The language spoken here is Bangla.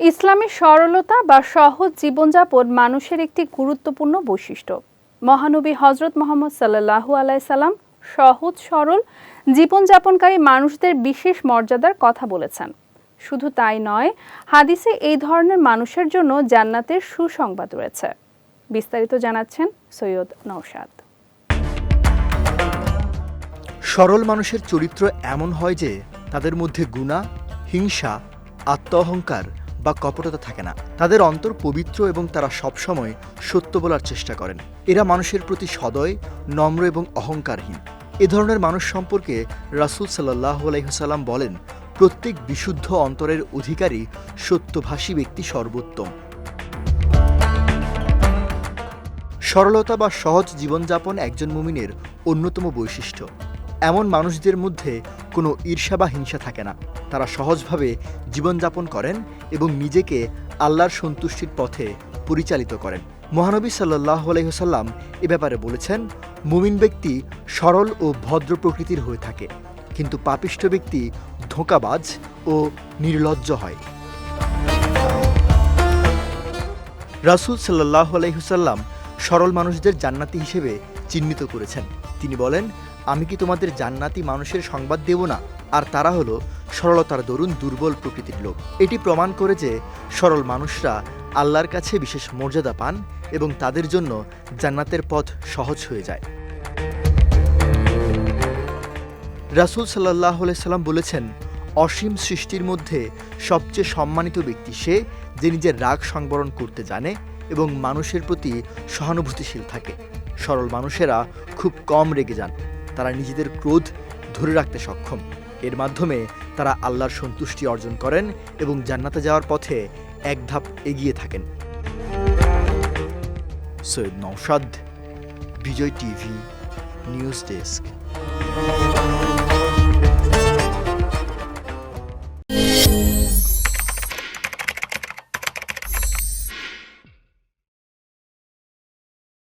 ইসলামী সরলতা বা সহজ জীবনযাপন মানুষের একটি গুরুত্বপূর্ণ বৈশিষ্ট্য। মহানবী হজরত মোহাম্মদ সাল্লাহু আলাইসাল্লাম সহজ, সরল, জীবনযাপনকারী মানুষদের বিশেষ মর্যাদার কথা বলেছেন। শুধু তাই নয়, হাদিসে এই ধরনের মানুষের জন্য জান্নাতের সুসংবাদ রয়েছে। বিস্তারিত জানাচ্ছেন সৈয়দ নৌসাদ সরল মানুষের চরিত্র এমন হয় যে তাদের মধ্যে গুণা, হিংসা আত্ম অহংকার বা কপটতা থাকে না। তাদের অন্তর পবিত্র এবং তারা সবসময় সত্য বলার চেষ্টা করেন। এরা মানুষের প্রতি সদয়, নম্র এবং অহংকারহীন। এ ধরনের মানুষ সম্পর্কে রাসুল সাল্লাহ আলাইসাল্লাম বলেন, প্রত্যেক বিশুদ্ধ অন্তরের অধিকারী সত্যভাষী ব্যক্তি সর্বোত্তম। সরলতা বা সহজ জীবনযাপন একজন মুমিনের অন্যতম বৈশিষ্ট্য। এমন মানুষদের মধ্যে কোনো ঈর্ষা বা হিংসা থাকে না। তারা সহজভাবে জীবনযাপন করেন এবং নিজেকে আল্লাহর সন্তুষ্টির পথে পরিচালিত করেন। মহানবী সাল্লাহ আলহিহসাল্লাম এ ব্যাপারে বলেছেন, মুমিন ব্যক্তি সরল ও ভদ্র প্রকৃতির হয়ে থাকে, কিন্তু পাপিষ্ঠ ব্যক্তি ধোঁকাবাজ ও নির্লজ্জ হয়। রাসুল সাল্লাহ আলহিহসাল্লাম সরল মানুষদের জান্নাতি হিসেবে চিহ্নিত করেছেন। তিনি বলেন আমি কি তোমাদের জান্নাতি মানুষের সংবাদ দেব না? আর তারা হলো সরলতার দরুন দুর্বল প্রকৃতির লোক। এটি প্রমাণ করে যে সরল মানুষরা আল্লাহর কাছে বিশেষ মর্যাদা পান এবং তাদের জন্য জান্নাতের পথ সহজ হয়ে যায়। রাসুল সাল্লাহ সাল্লাম বলেছেন, অসীম সৃষ্টির মধ্যে সবচেয়ে সম্মানিত ব্যক্তি সে যে নিজের রাগ সংবরণ করতে জানে এবং মানুষের প্রতি সহানুভূতিশীল থাকে। সরল মানুষেরা খুব কম রেগে যান। তারা নিজেদের ক্রোধ ধরে রাখতে সক্ষম। এর মাধ্যমে তারা আল্লাহর সন্তুষ্টি অর্জন করেন এবং জান্নাতে যাওয়ার পথে এক ধাপ এগিয়ে থাকেন। Syed Naushad Bijoy TV, news desk.